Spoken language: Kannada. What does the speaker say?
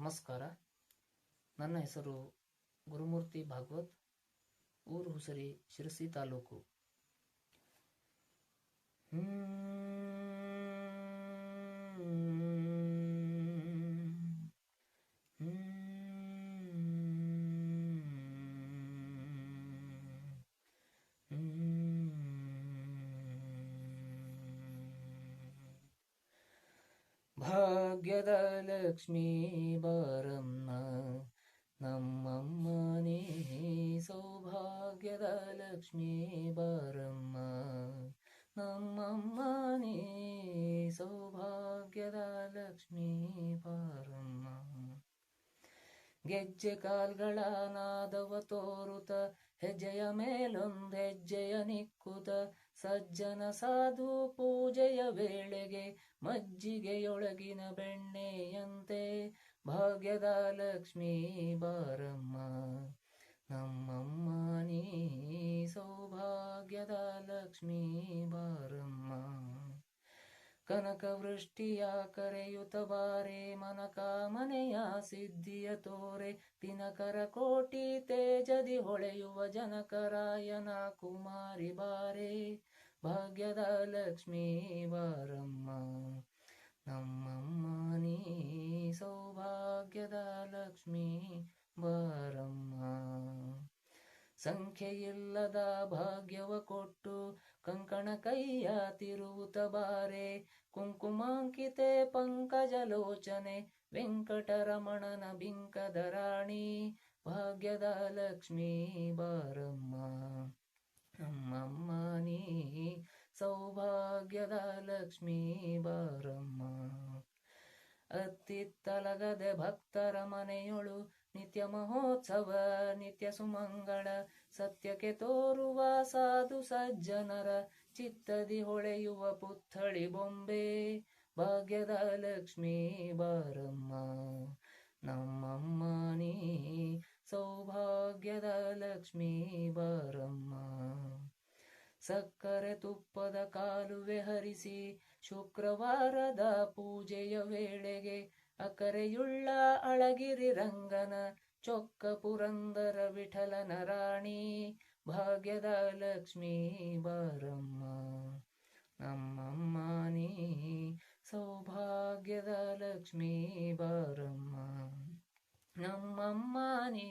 ನಮಸ್ಕಾರ. ನನ್ನ ಹೆಸರು ಗುರುಮೂರ್ತಿ ಭಾಗವತ್ ಊರು ಹುಸರಿ ಶಿರಸಿ ತಾಲೂಕು. ಭಾಗ್ಯದ ಲಕ್ಷ್ಮೀ ಬಾರಮ್ಮ ನಮ್ಮಮ್ಮನೇ ಸೌಭಾಗ್ಯದ ಲಕ್ಷ್ಮೀ ಬಾರಮ್ಮ ನಮ್ಮಮ್ಮನೇ ಸೌಭಾಗ್ಯದ ಲಕ್ಷ್ಮೀ ಬಾರಮ್ಮ ಗೆಜ್ಜೆ ಕಾಲ್ಗಳ ನಾದವ ತೋರುತ ಹೆಜ್ಜೆಯ ಮೇಲೊಂದೆಜ್ಜೆಯ ನಿಕ್ಕುತ ಸಜ್ಜನ ಸಾಧು ಪೂಜೆಯ ವೇಳೆಗೆ ಮಜ್ಜಿಗೆಯೊಳಗಿನ ಬೆಣ್ಣೆಯಂತೆ ಭಾಗ್ಯದ ಲಕ್ಷ್ಮೀ ಬಾರಮ್ಮ. ನಮ್ಮಮ್ಮ ನೀ ಸೌಭಾಗ್ಯದ ಲಕ್ಷ್ಮೀ ಬಾರಮ್ಮ. ಕನಕ ವೃಷ್ಟಿಯ ಕರೆಯುತ ಬಾರೆ, ಮನಕಾಮನೆಯ ಸಿದ್ಧಿಯ ತೋರೆ, ದಿನಕರ ಕೋಟಿ ಹೊಳೆಯುವ ಜನಕರಾಯನ ಕುಮಾರಿ ಬಾರೆ, ಭಾಗ್ಯದ ಲಕ್ಷ್ಮೀ ಬಾರಮ್ಮ. ನಮ್ಮಮ್ಮ, ನೀ ಸೌಭಾಗ್ಯದ ಲಕ್ಷ್ಮೀ ಬಾರಮ್ಮ. ಸಂಖ್ಯೆಯಿಲ್ಲದ ಭಾಗ್ಯವ ಕೊಟ್ಟು ಕಂಕಣ ಕೈಯ ತಿರುವುತ ಬಾರೆ, ಕುಂಕುಮಾಂಕಿತೆ ಪಂಕಜಲೋಚನೆ ವೆಂಕಟರಮಣನ ಬಿಂಕದ ರಾಣಿ. ಭಾಗ್ಯದ ಲಕ್ಷ್ಮೀ ಬಾರಮ್ಮ. ನಮ್ಮಮ್ಮ ನೀ ಸೌಭಾಗ್ಯದ ಲಕ್ಷ್ಮೀ ಬಾರಮ್ಮ. ಅತ್ತಿತ್ತಲಗದೆ ಭಕ್ತರ ಮನೆಯೊಳು ನಿತ್ಯ ಮಹೋತ್ಸವ, ನಿತ್ಯ ಸುಮಂಗಳ ಸತ್ಯಕ್ಕೆ ತೋರುವ ಸಾಧು ಸಜ್ಜನರ ಚಿತ್ತದಿ ಹೊಳೆಯುವ ಪುತ್ಥಳಿ ಬೊಂಬೆ ಭಾಗ್ಯದ ಲಕ್ಷ್ಮೀ ಬಾರಮ್ಮ. ನಮ್ಮಮ್ಮ ಲಕ್ಷ್ಮೀ ಬಾರಮ್ಮ ಸಕ್ಕರೆ ತುಪ್ಪದ ಕಾಲುವೆ ಹರಿಸಿ ಶುಕ್ರವಾರದ ಪೂಜೆಯ ವೇಳೆಗೆ ಅಕರೆಯುಳ್ಳ ಅಳಗಿರಿ ರಂಗನ ಚೊಕ್ಕ ಪುರಂದರ ವಿಠಲನ ರಾಣಿ ಭಾಗ್ಯದ ಲಕ್ಷ್ಮೀ ಬಾರಮ್ಮ ನಮ್ಮಮ್ಮ ನೀ ಸೌಭಾಗ್ಯದ ಲಕ್ಷ್ಮೀ ಬಾರಮ್ಮ ನಮ್ಮಮ್ಮ ನೀ